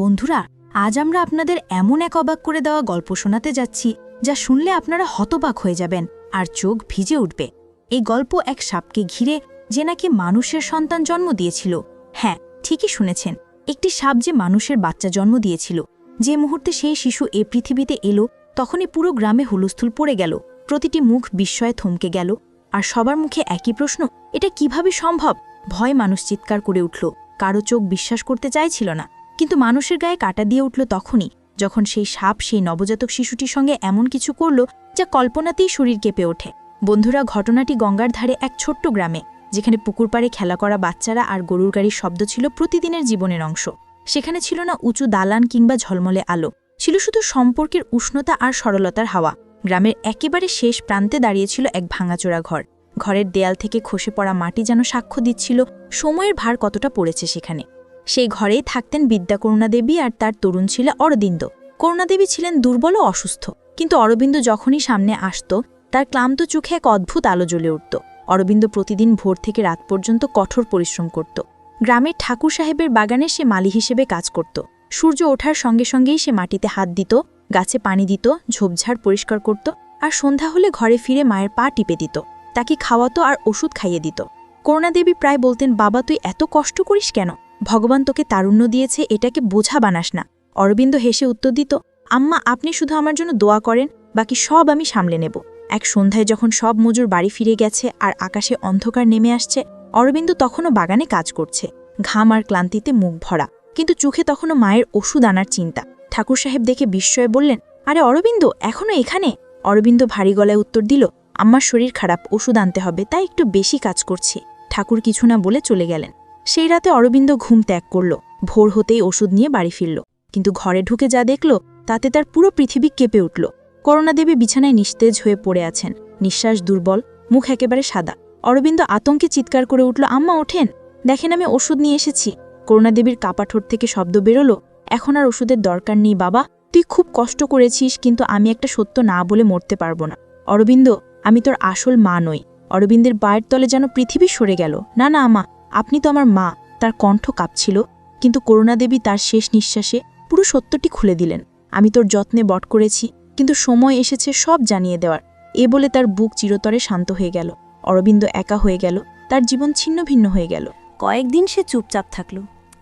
বন্ধুরা, আজ আমরা আপনাদের এমন এক অবাক করে দেওয়া গল্প শোনাতে যাচ্ছি, যা শুনলে আপনারা হতবাক হয়ে যাবেন আর চোখ ভিজে উঠবে। এই গল্প এক সাপকে ঘিরে যে নাকি মানুষের সন্তান জন্ম দিয়েছিল। হ্যাঁ ঠিকই শুনেছেন, একটি সাপ যে মানুষের বাচ্চা জন্ম দিয়েছিল, যে মুহূর্তে সেই শিশু এ পৃথিবীতে এলো, তখনই পুরো গ্রামে হুলস্থুল পড়ে গেল, প্রতিটি মুখ বিস্ময়ে থমকে গেল, আর সবার মুখে একই প্রশ্ন, এটা কীভাবে সম্ভব? ভয় মানুষ চিৎকার করে উঠল, কারও চোখ বিশ্বাস করতে চাইছিল না। কিন্তু মানুষের গায়ে কাটা দিয়ে উঠল তখনই, যখন সেই সাপ সেই নবজাতক শিশুটির সঙ্গে এমন কিছু করল যা কল্পনাতেই শরীর কেঁপে ওঠে। বন্ধুরা, ঘটনাটি গঙ্গার ধারে এক ছোট্ট গ্রামে, যেখানে পুকুর পাড়ে খেলা করা বাচ্চারা আর গরুর গাড়ির শব্দ ছিল প্রতিদিনের জীবনের অংশ। সেখানে ছিল না উঁচু দালান কিংবা ঝলমলে আলো, ছিল শুধু সম্পর্কের উষ্ণতা আর সরলতার হাওয়া। গ্রামের একেবারে শেষ প্রান্তে দাঁড়িয়েছিল এক ভাঙাচোরা ঘর। ঘরের দেয়াল থেকে খসে পড়া মাটি যেন সাক্ষ্য দিচ্ছিল, সময়ের ভার কতটা পড়েছে সেখানে। সেই ঘরেই থাকতেন বিদ্যা করুণাদেবী আর তার তরুণ ছিল অরবিন্দ। করুণাদেবী ছিলেন দুর্বল ও অসুস্থ। কিন্তু অরবিন্দ যখনই সামনে আসত, তার ক্লান্ত চোখে এক অদ্ভুত আলো জ্বলে উঠত। অরবিন্দ প্রতিদিন ভোর থেকে রাত পর্যন্ত কঠোর পরিশ্রম করত। গ্রামের ঠাকুর সাহেবের বাগানে সে মালি হিসেবে কাজ করত। সূর্য ওঠার সঙ্গে সঙ্গেই সে মাটিতে হাত দিত, গাছে পানি দিত, ঝোপঝাড় পরিষ্কার করত আর সন্ধ্যা হলে ঘরে ফিরে মায়ের পা টিপে দিত। তাকে খাওয়াতো আর ওষুধ খাইয়ে দিত। করুণাদেবী প্রায় বলতেন, বাবা, তুই এত কষ্ট করিস কেন? ভগবান তোকে তারুণ্য দিয়েছে, এটাকে বোঝা বানাস না। অরবিন্দ হেসে উত্তর দিত, আম্মা, আপনি শুধু আমার জন্য দোয়া করেন, বাকি সব আমি সামলে নেব। এক সন্ধ্যায় যখন সব মজুর বাড়ি ফিরে গেছে আর আকাশে অন্ধকার নেমে আসছে, অরবিন্দ তখনও বাগানে কাজ করছে। ঘাম আর ক্লান্তিতে মুখ ভরা, কিন্তু চোখে তখনও মায়ের ওষুধ আনার চিন্তা। ঠাকুর সাহেব দেখে বিস্ময়ে বললেন, আরে অরবিন্দ এখনও এখানে? অরবিন্দ ভারী গলায় উত্তর দিল আমার শরীর খারাপ, ওষুধ আনতে হবে, তাই একটু বেশি কাজ করছি। ঠাকুর কিছু না বলে চলে গেলেন। সেই রাতে অরবিন্দ ঘুম ত্যাগ করল, ভোর হতেই ওষুধ নিয়ে বাড়ি ফিরল। কিন্তু ঘরে ঢুকে যা দেখল, তাতে তার পুরো পৃথিবী কেঁপে উঠল। করুণাদেবী বিছানায় নিস্তেজ হয়ে পড়ে আছেন। নিঃশ্বাস দুর্বল, মুখ একেবারে সাদা। অরবিন্দ আতঙ্কে চিৎকার করে উঠল, আম্মা, ওঠেন। দেখেন, আমি ওষুধ নিয়ে এসেছি। করুণাদেবীর কাপাঠোর থেকে শব্দ বেরোলো, এখন আর ওষুধের দরকার নেই, বাবা। তুই খুব কষ্ট করেছিস, কিন্তু আমি একটা সত্য না বলে মরতে পারব না। অরবিন্দ, আমি তোর আসল মা নই। অরবিন্দের বায়ের তলে যেন পৃথিবী সরে গেল। না না আমা আপনি তো আমার মা, তার কণ্ঠ কাঁপছিল, কিন্তু করুণাদেবী তার শেষ নিঃশ্বাসে পুরো সত্যটি খুলে দিলেন। আমি তোর যত্নে বট করেছি, কিন্তু সময় এসেছে সব জানিয়ে দেওয়ার। এ বলে তার বুক চিরতরে শান্ত হয়ে গেল। অরবিন্দ একা হয়ে গেল, তার জীবন ছিন্ন ভিন্ন হয়ে গেল। কয়েকদিন সে চুপচাপ থাকল,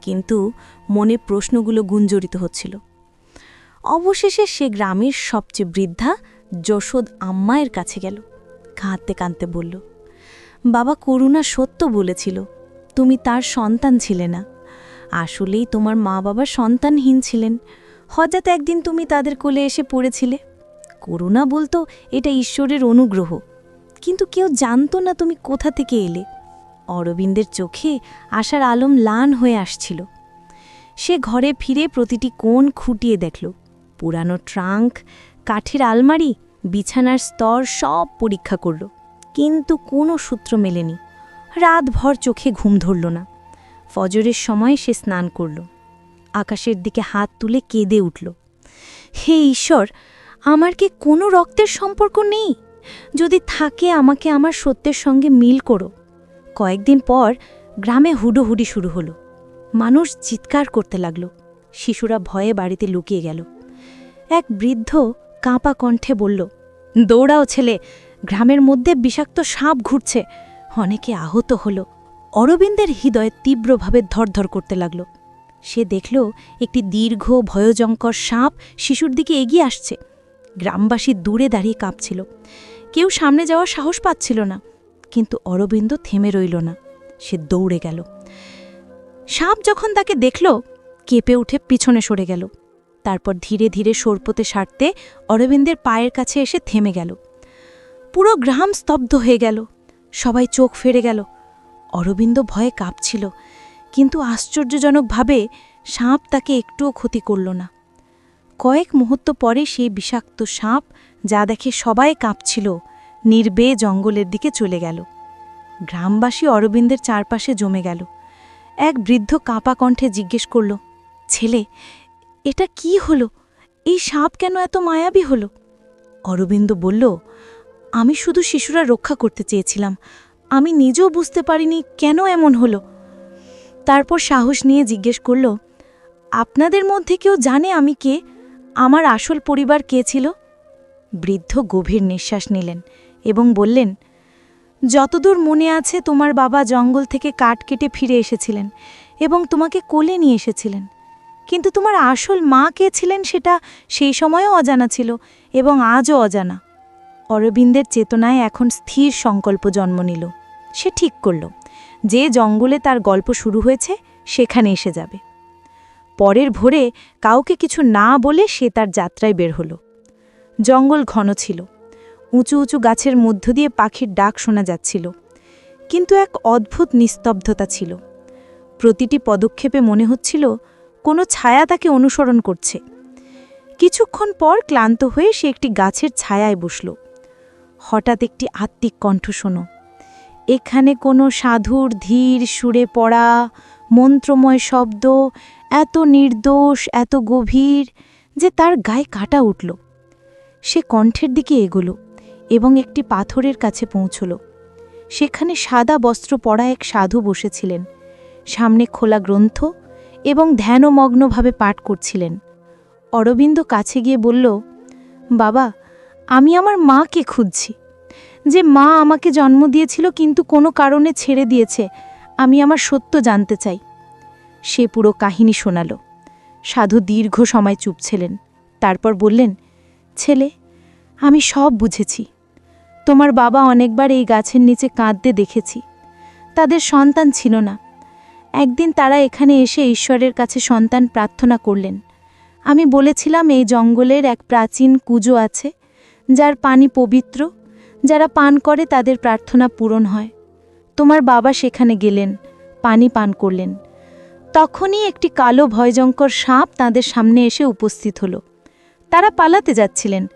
কিন্তু মনে প্রশ্নগুলো গুঞ্জরিত হচ্ছিল। অবশেষে সে গ্রামের সবচেয়ে বৃদ্ধা যশোদ আম্মায়ের কাছে গেল। কাঁদতে কাঁদতে বলল, বাবা, করুণা সত্য বলেছিল। তুমি তার সন্তান ছিলে না। আসলেই তোমার মা বাবা সন্তানহীন ছিলেন। হঠাৎ একদিন তুমি তাদের কোলে এসে পড়েছিলে। করুণা বলতো, এটা ঈশ্বরের অনুগ্রহ। কিন্তু কেউ জানতো না তুমি কোথা থেকে এলে। অরবিন্দের চোখে আশার আলম লান হয়ে আসছিল। সে ঘরে ফিরে প্রতিটি কোণ খুঁটিয়ে দেখল। পুরানো ট্রাঙ্ক, কাঠের আলমারি, বিছানার স্তর সব পরীক্ষা করল। কিন্তু কোনো সূত্র মেলেনি। রাতভর চোখে ঘুম ধরল না। ফজরের সময় সে স্নান করল। আকাশের দিকে হাত তুলে কেঁদে উঠল। হে ঈশ্বর, আমার কি কোনো রক্তের সম্পর্ক নেই? যদি থাকে আমাকে আমার সত্যের সঙ্গে মিল করো। কয়েকদিন পর গ্রামে হুডোহুডি শুরু হলো। মানুষ চিৎকার করতে লাগল। শিশুরা ভয়ে বাড়িতে লুকিয়ে গেল। এক বৃদ্ধ কাঁপা কণ্ঠে বলল, দৌড়াও ছেলে, গ্রামের মধ্যে বিষাক্ত সাপ ঘুরছে। অনেকে আহত হল। অরবিন্দের হৃদয় তীব্রভাবে ধরধর করতে লাগল। সে দেখল একটি দীর্ঘ ভয়জঙ্কর সাপ শিশুর দিকে এগিয়ে আসছে। গ্রামবাসী দূরে দাঁড়িয়ে কাঁপছিল। কেউ সামনে যাওয়ার সাহস পাচ্ছিল না, কিন্তু অরবিন্দ থেমে রইল না। সে দৌড়ে গেল। সাপ যখন তাকে দেখল, কেঁপে উঠে পিছনে সরে গেল। তারপর ধীরে ধীরে সরপতে সারতে অরবিন্দের পায়ের কাছে এসে থেমে গেল। পুরো গ্রাম স্তব্ধ হয়ে গেল। সবাই চোখ ফেরে গেল। অরবিন্দ ভয়ে কাঁপছিল, কিন্তু আশ্চর্যজনকভাবে সাপ তাকে একটুও ক্ষতি করল না। কয়েক মুহূর্ত পরে সেই বিষাক্ত সাপ, যা দেখে সবাই কাঁপছিল, নির্বে জঙ্গলের দিকে চলে গেল। গ্রামবাসী অরবিন্দের চারপাশে জমে গেল। এক বৃদ্ধ কাঁপা কণ্ঠে জিজ্ঞেস করল, ছেলে, এটা কি হলো? এই সাপ কেন এত মায়াবী হলো? অরবিন্দ বলল আমি শুধু শিশুরা রক্ষা করতে চেয়েছিলাম। আমি নিজেও বুঝতে পারিনি কেন এমন হলো। তারপর সাহস নিয়ে জিজ্ঞেস করল, আপনাদের মধ্যে কেউ জানে আমি কে? আমার আসল পরিবার কে ছিল? বৃদ্ধ গভীর নিঃশ্বাস নিলেন এবং বললেন, যতদূর মনে আছে তোমার বাবা জঙ্গল থেকে কাঠ কেটে ফিরে এসেছিলেন এবং তোমাকে কোলে নিয়ে এসেছিলেন। কিন্তু তোমার আসল মা কে ছিলেন সেটা সেই সময়ও অজানা ছিল এবং আজও অজানা। অরবিন্দের চেতনায় এখন স্থির সংকল্প জন্ম নিল। সে ঠিক করল, যে জঙ্গলে তার গল্প শুরু হয়েছে, সেখানে এসে যাবে। পরের ভোরে কাউকে কিছু না বলে সে তার যাত্রায় বের হলো। জঙ্গল ঘন ছিল, উঁচু উঁচু গাছের মধ্য দিয়ে পাখির ডাক শোনা যাচ্ছিল, কিন্তু এক অদ্ভুত নিস্তব্ধতা ছিল। প্রতিটি পদক্ষেপে মনে হচ্ছিল, কোনো ছায়া তাকে অনুসরণ করছে। কিছুক্ষণ পর ক্লান্ত হয়ে সে একটি গাছের ছায়ায় বসল। হঠাৎ একটি আত্মিক কণ্ঠ শোনো। এখানে কোনো সাধুর ধীর সুরে পড়া, মন্ত্রময় শব্দ, এত নির্দোষ, এত গভীর যে তার গায়ে কাটা উঠল। সে কণ্ঠের দিকে এগোলো এবং একটি পাথরের কাছে পৌঁছল। সেখানে সাদা বস্ত্র পরা এক সাধু বসেছিলেন। সামনে খোলা গ্রন্থ এবং ধ্যানমগ্নভাবে পাঠ করছিলেন। অরবিন্দ কাছে গিয়ে বলল, বাবা আমি আমার মাকে খুঁজছি। যে মা আমাকে জন্ম দিয়েছিল কিন্তু কোনো কারণে ছেড়ে দিয়েছে, আমি আমার সত্য জানতে চাই। সে পুরো কাহিনী শোনাল। সাধু দীর্ঘ সময় চুপ ছিলেন। তারপর বললেন, ছেলে, আমি সব বুঝেছি। তোমার বাবা অনেকবার এই গাছের নিচে কাঁদতে দেখেছি। তাদের সন্তান ছিল না। একদিন তারা এখানে এসে ঈশ্বরের কাছে সন্তান প্রার্থনা করলেন। আমি বলেছিলাম, এই জঙ্গলের এক প্রাচীন কুজো আছে। যার পানি পবিত্র, যারা পান করে তাদের প্রার্থনা পূরণ হয়। তোমার বাবা সেখানে গেলেন, পানি পান করলেন। তখনই একটি কালো ভয়জঙ্কর সাপ তাদের সামনে এসে উপস্থিত হলো। তারা পালাতে যাচ্ছিলেন।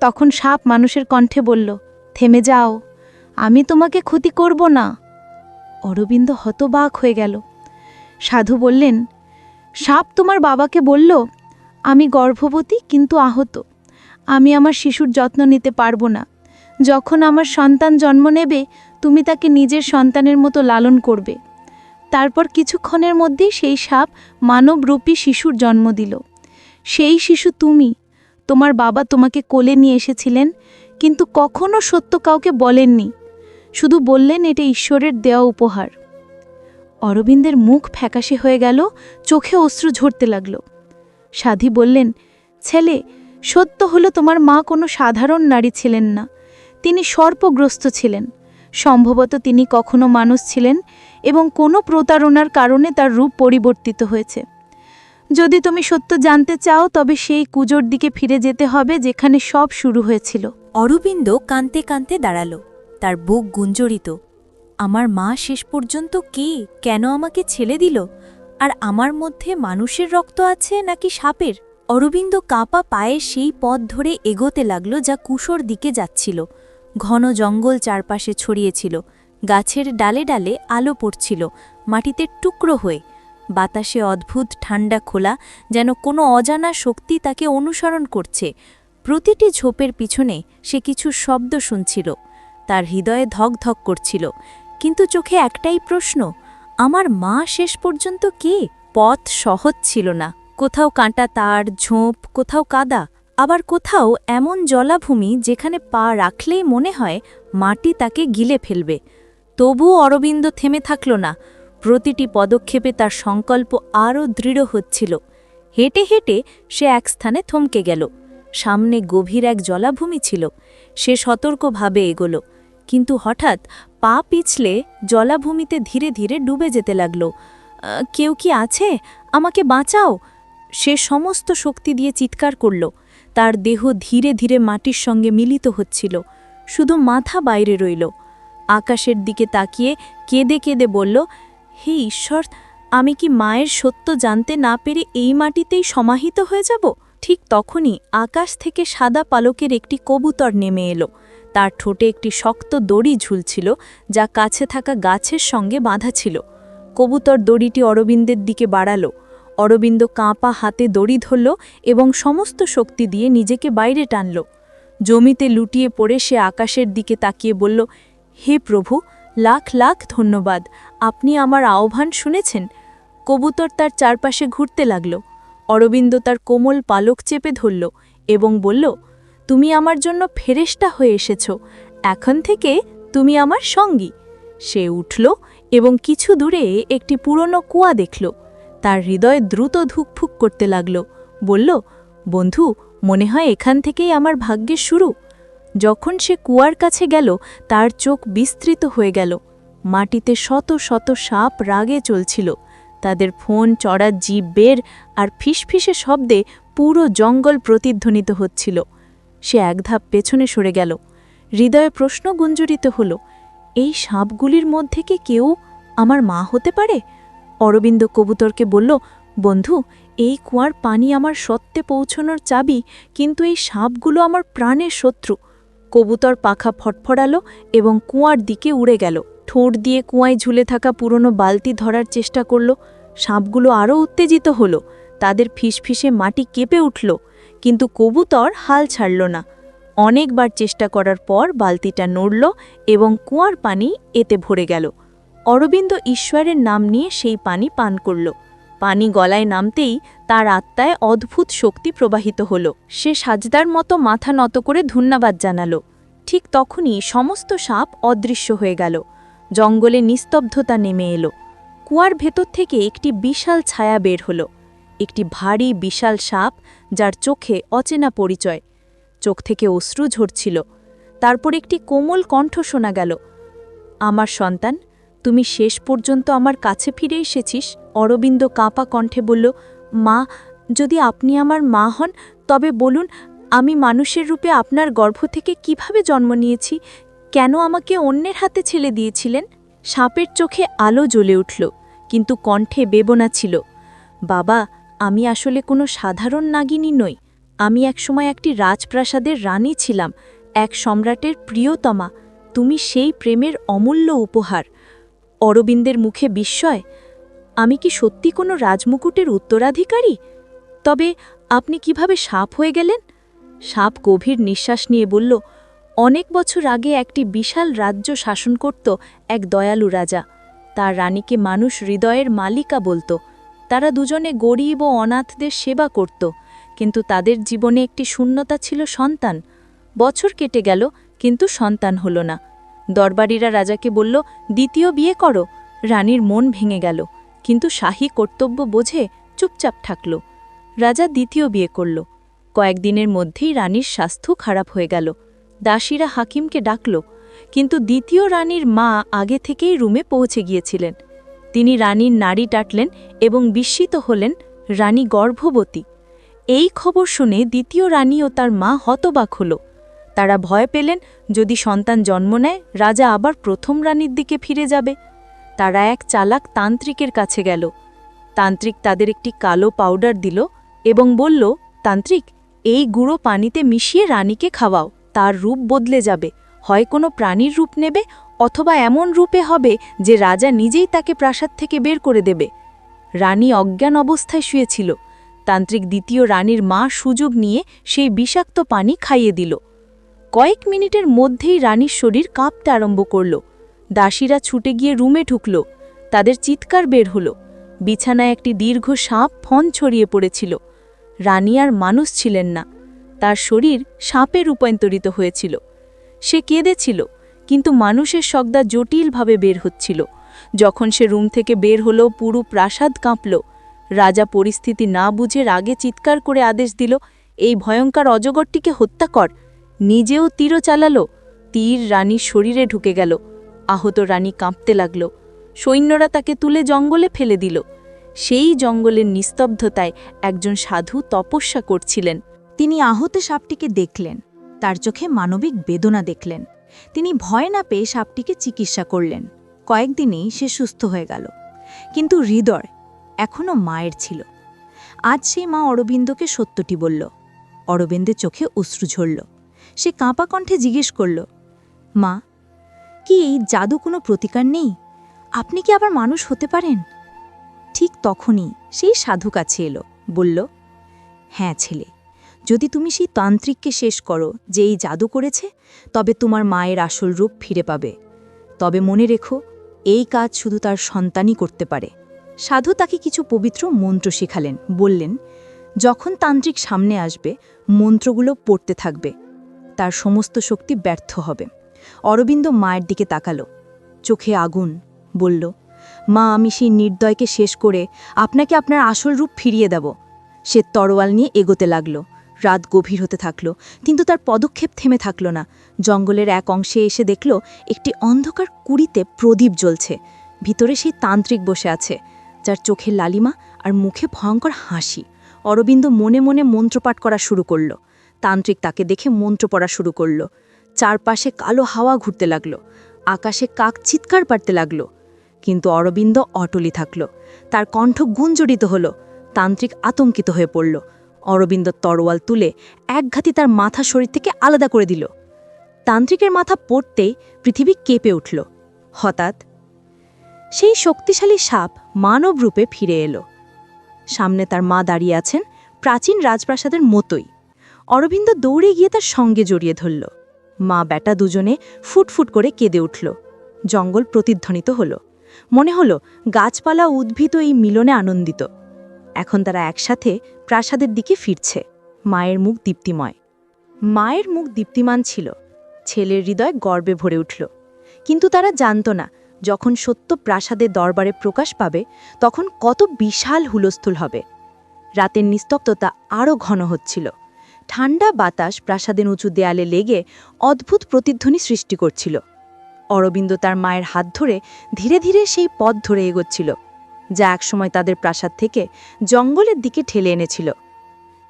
তখন সাপ মানুষের কণ্ঠে বলল, থেমে যাও, আমি তোমাকে ক্ষতি করব না। অরবিন্দ হতবাক হয়ে গেল। সাধু বললেন, সাপ তোমার বাবাকে বলল, আমি গর্ভবতী, কিন্তু আহত আমি আমার শিশুর যত্ন নিতে পারব না। যখন আমার সন্তান জন্ম নেবে, তুমি তাকে নিজের সন্তানের মতো লালন করবে। তারপর কিছুক্ষণের মধ্যেই সেই সাপ মানবরূপী শিশুর জন্ম দিল। সেই শিশু তুমি। তোমার বাবা তোমাকে কোলে নিয়ে এসেছিলেন, কিন্তু কখনো সত্য কাউকে বলেননি। শুধু বললেন, এটা ঈশ্বরের দেওয়া উপহার। অরবিন্দের মুখ ফ্যাকাশে হয়ে গেল, চোখে অশ্রু ঝরতে লাগল। সাধী বললেন, ছেলে সত্য হলো তোমার মা কোনো সাধারণ নারী ছিলেন না। তিনি সর্পগ্রস্ত ছিলেন। সম্ভবত তিনি কখনো মানুষ ছিলেন এবং কোনো প্রতারণার কারণে তার রূপ পরিবর্তিত হয়েছে। যদি তুমি সত্য জানতে চাও, তবে সেই কুজোর দিকে ফিরে যেতে হবে যেখানে সব শুরু হয়েছিল। অরবিন্দ কাঁদতে কাঁদতে দাঁড়াল। তার বুক গুঞ্জরিত। আমার মা শেষ পর্যন্ত কে? কেন আমাকে ছেলে দিল? আর আমার মধ্যে মানুষের রক্ত আছে নাকি সাপের? অরবিন্দ কাঁপা পায়ে সেই পথ ধরে এগোতে লাগল যা কুশোর দিকে যাচ্ছিল। ঘন জঙ্গল চারপাশে ছড়িয়েছিল। গাছের ডালে ডালে আলো পড়ছিল, মাটিতে টুকরো হয়ে। বাতাসে অদ্ভুত ঠান্ডা খোলা যেন কোনো অজানা শক্তি তাকে অনুসরণ করছে। প্রতিটি ঝোপের পিছনে সে কিছু শব্দ শুনছিল। তার হৃদয়ে ধক ধক করছিল। কিন্তু চোখে একটাই প্রশ্ন, আমার মা শেষ পর্যন্ত কে? পথ সহজ ছিল না। কোথাও কাঁটা তার, ঝোঁপ, কোথাও কাদা, আবার কোথাও এমন জলাভূমি যেখানে পা রাখলেই মনে হয় মাটি তাকে গিলে ফেলবে। তবুও অরবিন্দ থেমে থাকল না। প্রতিটি পদক্ষেপে তার সংকল্প আরও দৃঢ় হচ্ছিল। হেঁটে হেঁটে সে এক স্থানে থমকে গেল। সামনে গভীর এক জলাভূমি ছিল। সে সতর্কভাবে এগোল। কিন্তু হঠাৎ পা পিছলে জলাভূমিতে ধীরে ধীরে ডুবে যেতে লাগল। কেউ কি আছে? আমাকে বাঁচাও! সে সমস্ত শক্তি দিয়ে চিৎকার করল। তার দেহ ধীরে ধীরে মাটির সঙ্গে মিলিত হচ্ছিল। শুধু মাথা বাইরে রইল। আকাশের দিকে তাকিয়ে কেঁদে কেঁদে বলল, হে ঈশ্বর, আমি কি মায়ের সত্য জানতে না পেরে এই মাটিতেই সমাহিত হয়ে যাব? ঠিক তখনই আকাশ থেকে সাদা পালকের একটি কবুতর নেমে এলো। তার ঠোঁটে একটি শক্ত দড়ি ঝুলছিল, যা কাছে থাকা গাছের সঙ্গে বাঁধা ছিল। কবুতর দড়িটি অরবিন্দের দিকে বাড়ালো। অরবিন্দ কাঁপা হাতে দড়ি ধরল এবং সমস্ত শক্তি দিয়ে নিজেকে বাইরে টানল। জমিতে লুটিয়ে পড়ে সে আকাশের দিকে তাকিয়ে বলল, হে প্রভু, লাখ লাখ ধন্যবাদ। আপনি আমার আহ্বান শুনেছেন? কবুতর তার চারপাশে ঘুরতে লাগল। অরবিন্দ তার কোমল পালক চেপে ধরল এবং বলল, তুমি আমার জন্য ফেরেশতা হয়ে এসেছ। এখন থেকে তুমি আমার সঙ্গী। সে উঠল এবং কিছু দূরে একটি পুরনো কুয়া দেখল। তার হৃদয় দ্রুত ধুকফুক করতে লাগল। বলল, বন্ধু, মনে হয় এখান থেকেই আমার ভাগ্যের শুরু। যখন সে কুয়ার কাছে গেল, তার চোখ বিস্তৃত হয়ে গেল। মাটিতে শত শত সাপ রাগে চলছিল। তাদের ফোন চড়ার জীব বের আর ফিসফিসে শব্দে পুরো জঙ্গল প্রতিধ্বনিত হচ্ছিল। সে এক ধাপ পেছনে সরে গেল। হৃদয়ে প্রশ্ন গুঞ্জরিত হল, এই সাপগুলির মধ্যে কি কেউ আমার মা হতে পারে? অরবিন্দ কবুতরকে বলল, বন্ধু, এই কুয়ার পানি আমার সত্ত্বে পৌঁছনোর চাবি, কিন্তু এই সাপগুলো আমার প্রাণের শত্রু। কবুতর পাখা ফটফড়ালো এবং কুয়ার দিকে উড়ে গেল। ঠোঁট দিয়ে কুয়ায় ঝুলে থাকা পুরনো বালতি ধরার চেষ্টা করল। সাপগুলো আরও উত্তেজিত হল। তাদের ফিসফিসে মাটি কেঁপে উঠল। কিন্তু কবুতর হাল ছাড়ল না। অনেকবার চেষ্টা করার পর বালতিটা নড়ল এবং কুয়ার পানি এতে ভরে গেল। অরবিন্দ ঈশ্বরের নাম নিয়ে সেই পানি পান করল। পানি গলায় নামতেই তার আত্মায় অদ্ভুত শক্তি প্রবাহিত হল। সে সাজদার মতো মাথা নত করে ধন্যবাদ জানাল। ঠিক তখনই সমস্ত সাপ অদৃশ্য হয়ে গেল। জঙ্গলে নিস্তব্ধতা নেমে এলো। কুয়ার ভেতর থেকে একটি বিশাল ছায়া বের হল। একটি ভারী বিশাল সাপ, যার চোখে অচেনা পরিচয়। চোখ থেকে অশ্রু ঝরছিল। তারপর একটি কোমল কণ্ঠ শোনা গেল, আমার সন্তান তুমি শেষ পর্যন্ত আমার কাছে ফিরে এসেছিস? অরবিন্দ কাঁপা কণ্ঠে বলল, মা, যদি আপনি আমার মা হন, তবে বলুন, আমি মানুষের রূপে আপনার গর্ভ থেকে কীভাবে জন্ম নিয়েছি? কেন আমাকে অন্যের হাতে ছেলে দিয়েছিলেন? সাপের চোখে আলো জ্বলে উঠল, কিন্তু কণ্ঠে বেবনা ছিল, বাবা, আমি আসলে কোনো সাধারণ নাগিনী নই। আমি একসময় একটি রাজপ্রাসাদের রানী ছিলাম, এক সম্রাটের প্রিয়তমা। তুমি সেই প্রেমের অমূল্য উপহার। অরবিন্দের মুখে বিস্ময়, আমি কি সত্যি কোনো রাজমুকুটের উত্তরাধিকারী? তবে আপনি কীভাবে সাপ হয়ে গেলেন? সাপ গভীর নিঃশ্বাস নিয়ে বলল, অনেক বছর আগে একটি বিশাল রাজ্য শাসন করত এক দয়ালু রাজা। তার রানীকে মানুষ হৃদয়ের মালিকা বলতো। তারা দুজনে গরিব ও অনাথদের সেবা করত, কিন্তু তাদের জীবনে একটি শূন্যতা ছিল সন্তান। বছর কেটে গেল, কিন্তু সন্তান হল না। দরবারিরা রাজাকে বলল, দ্বিতীয় বিয়ে করো। রানীর মন ভেঙে গেল, কিন্তু শাহী কর্তব্য বোঝে চুপচাপ থাকল। রাজা দ্বিতীয় বিয়ে করল। কয়েকদিনের মধ্যেই রানীর স্বাস্থ্য খারাপ হয়ে গেল। দাসীরা হাকিমকে ডাকল, কিন্তু দ্বিতীয় রানীর মা আগে থেকেই রুমে পৌঁছে গিয়েছিলেন। তিনি রানীর নাড়ি টাটলেন এবং বিস্মিত হলেন রানী গর্ভবতী। এই খবর শুনে দ্বিতীয় রানী ও তার মা হতবাক হল। তারা ভয় পেলেন, যদি সন্তান জন্ম নেয়, রাজা আবার প্রথম রানীর দিকে ফিরে যাবে। তারা এক চালাক তান্ত্রিকের কাছে গেল। তান্ত্রিক তাদের একটি কালো পাউডার দিল এবং বলল, তান্ত্রিক, এই গুঁড়ো পানিতে মিশিয়ে রানীকে খাওয়াও। তার রূপ বদলে যাবে। হয় কোনো প্রাণীর রূপ নেবে অথবা এমন রূপে হবে যে রাজা নিজেই তাকে প্রাসাদ থেকে বের করে দেবে। রানী অজ্ঞান অবস্থায় শুয়েছিল। তান্ত্রিক দ্বিতীয় রানীর মা সুযোগ নিয়ে সেই বিষাক্ত পানি খাইয়ে দিল। কয়েক মিনিটের মধ্যেই রানীর শরীর কাঁপতে আরম্ভ করল। দাসীরা ছুটে গিয়ে রুমে ঢুকল। তাদের চিৎকার বের হল। বিছানায় একটি দীর্ঘ সাপ ফন ছড়িয়ে পড়েছিল। রানী আর মানুষ ছিলেন না। তার শরীর সাপে রূপান্তরিত হয়েছিল। সে কেঁদেছিল, কিন্তু মানুষের শব্দা জটিলভাবে বের হচ্ছিল। যখন সে রুম থেকে বের হলো, পুরো প্রাসাদ কাঁপল। রাজা পরিস্থিতি না বুঝে রাগে চিৎকার করে আদেশ দিল, এই ভয়ঙ্কর অজগরটিকে হত্যা কর। নিজেও তীরও চালালো। তীর রানীর শরীরে ঢুকে গেল। আহত রানী কাঁপতে লাগল। সৈন্যরা তাকে তুলে জঙ্গলে ফেলে দিল। সেই জঙ্গলের নিস্তব্ধতায় একজন সাধু তপস্যা করছিলেন। তিনি আহত সাপটিকে দেখলেন। তার চোখে মানবিক বেদনা দেখলেন। তিনি ভয় না পেয়ে সাপটিকে চিকিৎসা করলেন। কয়েকদিনেই সে সুস্থ হয়ে গেল। কিন্তু হৃদয় এখনও মায়ের ছিল। আজ সেই মা অরবিন্দকে সত্যটি বলল। অরবিন্দের চোখে অশ্রু ঝরল। সে কাঁপা কণ্ঠে জিজ্ঞেস করল, মা, কি এই জাদু কোনো প্রতিকার নেই? আপনি কি আবার মানুষ হতে পারেন? ঠিক তখনই সেই সাধু কাছে এলো, বলল হ্যাঁ ছেলে, যদি তুমি সেই তান্ত্রিককে শেষ করো যে এই জাদু করেছে, তবে তোমার মায়ের আসল রূপ ফিরে পাবে। তবে মনে রেখো, এই কাজ শুধু তার সন্তানই করতে পারে। সাধু তাকে কিছু পবিত্র মন্ত্র শেখালেন, বললেন, যখন তান্ত্রিক সামনে আসবে, মন্ত্রগুলো পড়তে থাকবে তার সমস্ত শক্তি ব্যর্থ হবে। অরবিন্দ মায়ের দিকে তাকালো। চোখে আগুন, বলল, মা, আমি সেই নির্দয়কে শেষ করে আপনাকে আপনার আসল রূপ ফিরিয়ে দেব। সে তরোয়াল নিয়ে এগোতে লাগল। রাত গভীর হতে থাকল, কিন্তু তার পদক্ষেপ থেমে থাকল না। জঙ্গলের এক অংশে এসে দেখল, একটি অন্ধকার কুড়িতে প্রদীপ জ্বলছে। ভিতরে সেই তান্ত্রিক বসে আছে, যার চোখের লালিমা আর মুখে ভয়ঙ্কর হাসি। অরবিন্দ মনে মনে মন্ত্রপাঠ করা শুরু করল। তান্ত্রিক তাকে দেখে মন্ত্র পড়া শুরু করল। চারপাশে কালো হাওয়া ঘুরতে লাগল, আকাশে কাক চিৎকার পারতে লাগল। কিন্তু অরবিন্দ অটলি থাকল, তার কণ্ঠ গুঞ্জরিত হল, তান্ত্রিক আতঙ্কিত হয়ে পড়ল। অরবিন্দ তরোয়াল তুলে একঘাতি তার মাথা শরীর থেকে আলাদা করে দিল। তান্ত্রিকের মাথা পড়তেই পৃথিবী কেঁপে উঠল। হঠাৎ সেই শক্তিশালী সাপ মানব রূপে ফিরে এলো। সামনে তার মা দাঁড়িয়ে আছেন প্রাচীন রাজপ্রাসাদের মতোই। অরবিন্দ দৌড়ে গিয়ে তার সঙ্গে জড়িয়ে ধরল। মা বেটা দুজনে ফুটফুট করে কেঁদে উঠল। জঙ্গল প্রতিধ্বনিত হল। মনে হল গাছপালা উদ্ভিদ এই মিলনে আনন্দিত। এখন তারা একসাথে প্রাসাদের দিকে ফিরছে। মায়ের মুখ দীপ্তিময়। মায়ের মুখ দীপ্তিমান ছিল। ছেলের হৃদয় গর্বে ভরে উঠল। কিন্তু তারা জানত না, যখন সত্য প্রাসাদের দরবারে প্রকাশ পাবে, তখন কত বিশাল হুলস্থুল হবে। রাতের নিস্তব্ধতা আরও ঘন হচ্ছিল। ঠান্ডা বাতাস প্রাসাদের উঁচু দেয়ালে লেগে অদ্ভুত প্রতিধ্বনি সৃষ্টি করছিল। অরবিন্দ তার মায়ের হাত ধরে ধীরে ধীরে সেই পথ ধরে এগোচ্ছিল, যা একসময় তাদের প্রাসাদ থেকে জঙ্গলের দিকে ঠেলে এনেছিল।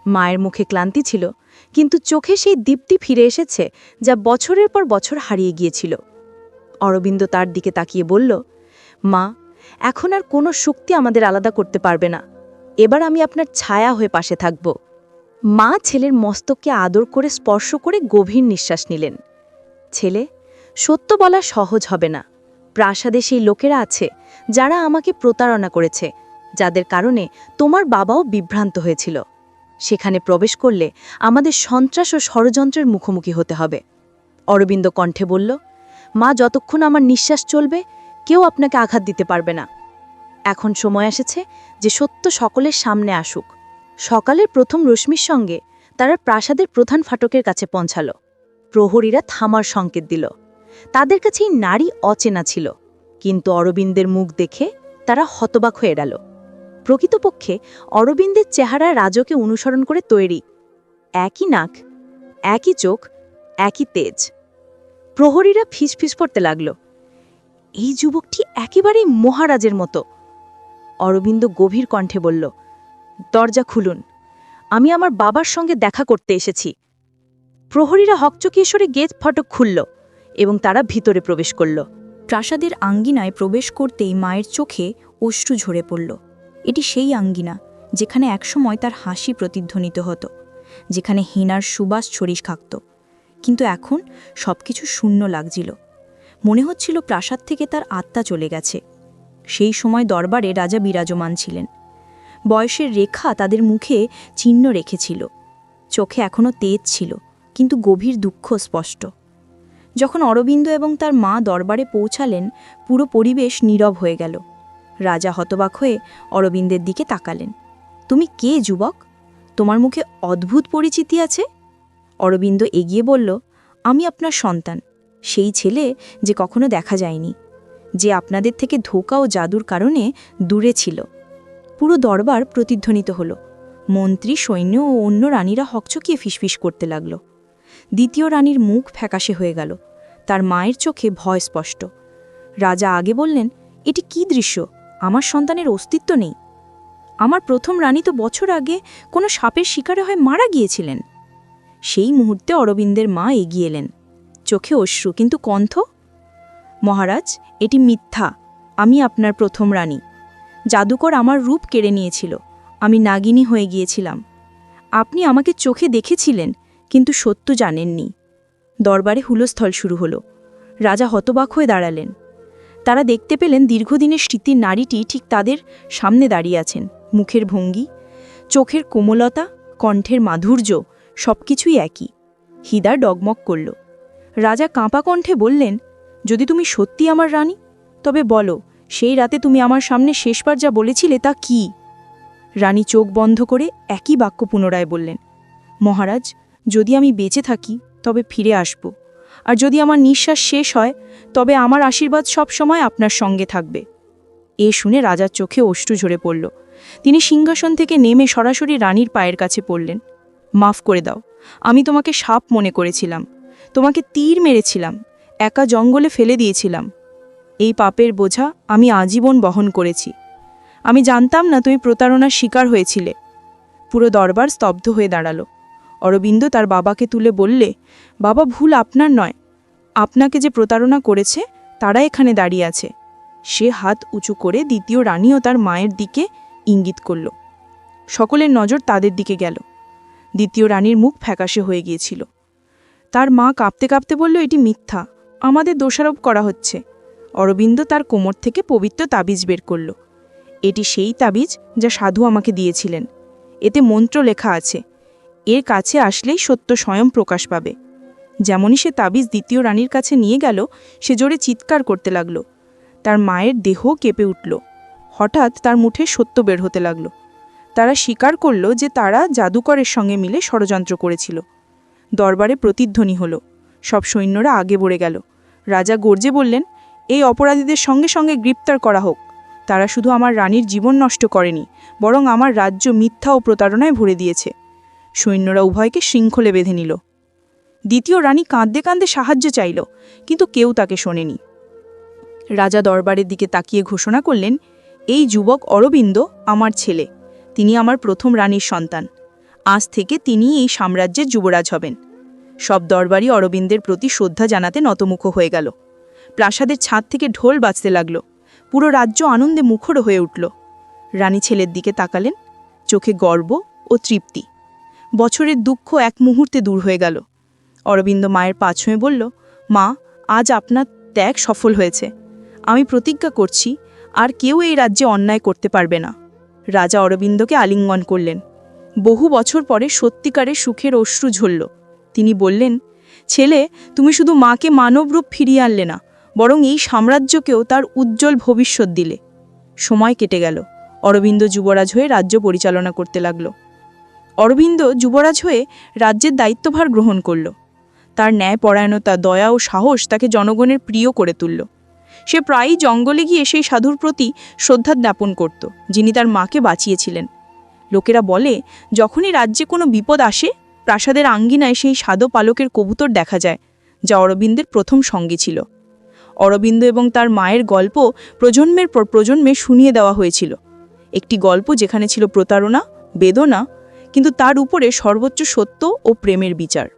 মায়ের মুখে ক্লান্তি ছিল, কিন্তু চোখে সেই দীপ্তি ফিরে এসেছে, যা বছরের পর বছর হারিয়ে গিয়েছিল। অরবিন্দ তার দিকে তাকিয়ে বলল, মা, এখন আর কোনো শক্তি আমাদের আলাদা করতে পারবে না। এবার আমি আপনার ছায়া হয়ে পাশে থাকব। মা ছেলের মস্তককে আদর করে স্পর্শ করে গভীর নিঃশ্বাস নিলেন। ছেলে, সত্য বলা সহজ হবে না। প্রাসাদে সেই লোকেরা আছে, যারা আমাকে প্রতারণা করেছে, যাদের কারণে তোমার বাবাও বিভ্রান্ত হয়েছিল। সেখানে প্রবেশ করলে আমাদের সন্ত্রাস ও ষড়যন্ত্রের মুখোমুখি হতে হবে। অরবিন্দ কণ্ঠে বলল, মা, যতক্ষণ আমার নিঃশ্বাস চলবে, কেউ আপনাকে আঘাত দিতে পারবে না। এখন সময় এসেছে যে সত্য সকলের সামনে আসুক। সকালের প্রথম রশ্মির সঙ্গে তারা প্রাসাদের প্রধান ফাটকের কাছে পৌঁছালো। প্রহরীরা থামার সংকেত দিল। তাদের কাছে এই নারী অচেনা ছিল, কিন্তু অরবিন্দের মুখ দেখে তারা হতবাক হয়ে এড়াল প্রকৃতপক্ষে অরবিন্দের চেহারা রাজকে অনুসরণ করে তৈরি। একই নাক, একই চোখ, একই তেজ। প্রহরীরা ফিসফিস পড়তে লাগল। এই যুবকটি একেবারেই মহারাজের মতো। অরবিন্দ গভীর কণ্ঠে বলল দরজা খুলুন। আমি আমার বাবার সঙ্গে দেখা করতে এসেছি। প্রহরীরা হকচকিয়ে সরে গেট ফটক খুলল এবং তারা ভিতরে প্রবেশ করল। প্রাসাদের আঙ্গিনায় প্রবেশ করতেই মায়ের চোখে অশ্রু ঝরে পড়ল। এটি সেই আঙ্গিনা যেখানে একসময় তার হাসি প্রতিধ্বনিত হতো, যেখানে হিনার সুবাস ছড়িস খাকত। কিন্তু এখন সবকিছু শূন্য লাগছিল। মনে হচ্ছিল প্রাসাদ থেকে তার আত্মা চলে গেছে। সেই সময় দরবারে রাজা বিরাজমান ছিলেন। বয়সের রেখা তাদের মুখে চিহ্ন রেখেছিল। চোখে এখনও তেজ ছিল, কিন্তু গভীর দুঃখ স্পষ্ট। যখন অরবিন্দ এবং তার মা দরবারে পৌঁছালেন, পুরো পরিবেশ নীরব হয়ে গেল। রাজা হতবাক হয়ে অরবিন্দের দিকে তাকালেন। তুমি কে, যুবক? তোমার মুখে অদ্ভুত পরিচিতি আছে? অরবিন্দ এগিয়ে বলল, আমি আপনার সন্তান। সেই ছেলে যে কখনো দেখা যায়নি। যে আপনাদের থেকে ধোকা ও জাদুর কারণে দূরে ছিল। পুরো দরবার প্রতিধ্বনিত হল। মন্ত্রী, সৈন্য ও অন্য রানীরা হকচকিয়ে ফিসফিস করতে লাগল। দ্বিতীয় রানীর মুখ ফ্যাকাশে হয়ে গেল। তার মায়ের চোখে ভয় স্পষ্ট। রাজা আগে বললেন, এটি কি দৃশ্য? আমার সন্তানের অস্তিত্ব নেই। আমার প্রথম রানী তো বছর আগে কোনো সাপের শিকারে হয় মারা গিয়েছিলেন। সেই মুহূর্তে অরবিন্দের মা এগিয়ে এলেন। চোখে অশ্রু, কিন্তু কণ্ঠ? মহারাজ, এটি মিথ্যা। আমি আপনার প্রথম রানী জাদুকর আমার রূপ কেড়ে নিয়েছিল। আমি নাগিনী হয়ে গিয়েছিলাম। আপনি আমাকে চোখে দেখেছিলেন, কিন্তু সত্য জানেননি। দরবারে হুলস্থল শুরু হলো। রাজা হতবাক হয়ে দাঁড়ালেন। তারা দেখতে পেলেন দীর্ঘদিনের স্মৃতির নারীটি ঠিক তাদের সামনে দাঁড়িয়ে আছেন। মুখের ভঙ্গি, চোখের কোমলতা, কণ্ঠের মাধুর্য সবকিছুই একই। হিদা ডগমগ করল। রাজা কাঁপা কণ্ঠে বললেন, যদি তুমি সত্যি আমার রানী, তবে বলো সেই রাতে তুমি আমার সামনে শেষবার যা বলেছিলে তা কি? রানী চোখ বন্ধ করে একই বাক্য পুনরায় বললেন, মহারাজ, যদি আমি বেঁচে থাকি, তবে ফিরে আসব। আর যদি আমার নিঃশ্বাস শেষ হয়, তবে আমার আশীর্বাদ সব সময় আপনার সঙ্গে থাকবে। এ শুনে রাজার চোখে অষ্টু ঝরে পড়ল। তিনি সিংহাসন থেকে নেমে সরাসরি রানীর পায়ের কাছে পড়লেন, মাফ করে দাও, আমি তোমাকে সাপ মনে করেছিলাম। তোমাকে তীর মেরেছিলাম, একা জঙ্গলে ফেলে দিয়েছিলাম। এই পাপের বোঝা আমি আজীবন বহন করেছি। আমি জানতাম না তুমি প্রতারণার শিকার হয়েছিলে। পুরো দরবার স্তব্ধ হয়ে দাঁড়াল। অরবিন্দ তার বাবাকে তুলে বললে, বাবা, ভুল আপনার নয়। আপনাকে যে প্রতারণা করেছে, তারা এখানে দাঁড়িয়ে আছে। সে হাত উঁচু করে দ্বিতীয় রানীও তার মায়ের দিকে ইঙ্গিত করল। সকলের নজর তাদের দিকে গেল। দ্বিতীয় রানীর মুখ ফ্যাকাশে হয়ে গিয়েছিল। তার মা কাঁপতে কাঁপতে বলল, এটি মিথ্যা। আমাদের দোষারোপ করা হচ্ছে। অরবিন্দ তার কোমর থেকে পবিত্র তাবিজ বের করল। এটি সেই তাবিজ যা সাধু আমাকে দিয়েছিলেন। এতে মন্ত্র লেখা আছে, এর কাছে আসলেই সত্য স্বয়ং প্রকাশ পাবে। যেমনই সে তাবিজ দ্বিতীয় রানীর কাছে নিয়ে গেল, সে জোরে চিৎকার করতে লাগল। তার মায়ের দেহ কেঁপে উঠল। হঠাৎ তার মুঠে সত্য বের হতে লাগল। তারা স্বীকার করল যে তারা জাদুকরের সঙ্গে মিলে ষড়যন্ত্র করেছিল। দরবারে প্রতিধ্বনি হল। সব সৈন্যরা আগে বড়ে গেল। রাজা গর্জে বললেন এই অপরাধীদের সঙ্গে সঙ্গে গ্রেপ্তার করা হোক। তারা শুধু আমার রানীর জীবন নষ্ট করেনি, বরং আমার রাজ্য মিথ্যা ও প্রতারণায় ভরে দিয়েছে। সৈন্যরা উভয়কে শৃঙ্খলে বেঁধে নিল। দ্বিতীয় রানী কাঁদতে কাঁদতে সাহায্য চাইল, কিন্তু কেউ তাকে শোনেনি। রাজা দরবারের দিকে তাকিয়ে ঘোষণা করলেন, এই যুবক অরবিন্দ আমার ছেলে, তিনি আমার প্রথম রানীর সন্তান। আজ থেকে তিনি এই সাম্রাজ্যের যুবরাজ হবেন। সব দরবারই অরবিন্দের প্রতি শ্রদ্ধা জানাতে নতমুখ হয়ে গেল। প্রাসাদের ছাদ থেকে ঢোল বাজতে লাগল। পুরো রাজ্য আনন্দে মুখর হয়ে উঠল। রানী ছেলের দিকে তাকালেন, চোখে গর্ব ও তৃপ্তি। বছরের দুঃখ এক মুহূর্তে দূর হয়ে গেল। অরবিন্দ মায়ের পা ছুঁয়ে বলল, মা, আজ আপনার ত্যাগ সফল হয়েছে। আমি প্রতিজ্ঞা করছি, আর কেউ এই রাজ্যে অন্যায় করতে পারবে না। রাজা অরবিন্দকে আলিঙ্গন করলেন। বহু বছর পরে সত্যিকারের সুখের অশ্রু ঝরল। তিনি বললেন, ছেলে, তুমি শুধু মাকে মানবরূপ ফিরিয়ে আনলে না বরং এই সাম্রাজ্যকেও তার উজ্জ্বল ভবিষ্যৎ দিলে। সময় কেটে গেল। অরবিন্দ যুবরাজ হয়ে রাজ্য পরিচালনা করতে লাগল। অরবিন্দ যুবরাজ হয়ে রাজ্যের দায়িত্বভার গ্রহণ করল। তার ন্যায়পরায়ণতা, দয়া ও সাহস তাকে জনগণের প্রিয় করে তুলল। সে প্রায়ই জঙ্গলে গিয়ে সেই সাধুর প্রতি শ্রদ্ধা জ্ঞাপন করত, যিনি তার মাকে বাঁচিয়েছিলেন। লোকেরা বলে, যখনই রাজ্যে কোনো বিপদ আসে, প্রাসাদের আঙ্গিনায় সেই সাধু পালকের কবুতর দেখা যায়, যা অরবিন্দের প্রথম সঙ্গী ছিল। অরবিন্দ এবং তার মায়ের গল্প প্রজন্মের পর প্রজন্মে শুনিয়ে দেওয়া হয়েছিল। একটি গল্প যেখানে ছিল প্রতারণা, বেদনা, কিন্তু তার উপরে সর্বোচ্চ সত্য ও প্রেমের বিচার।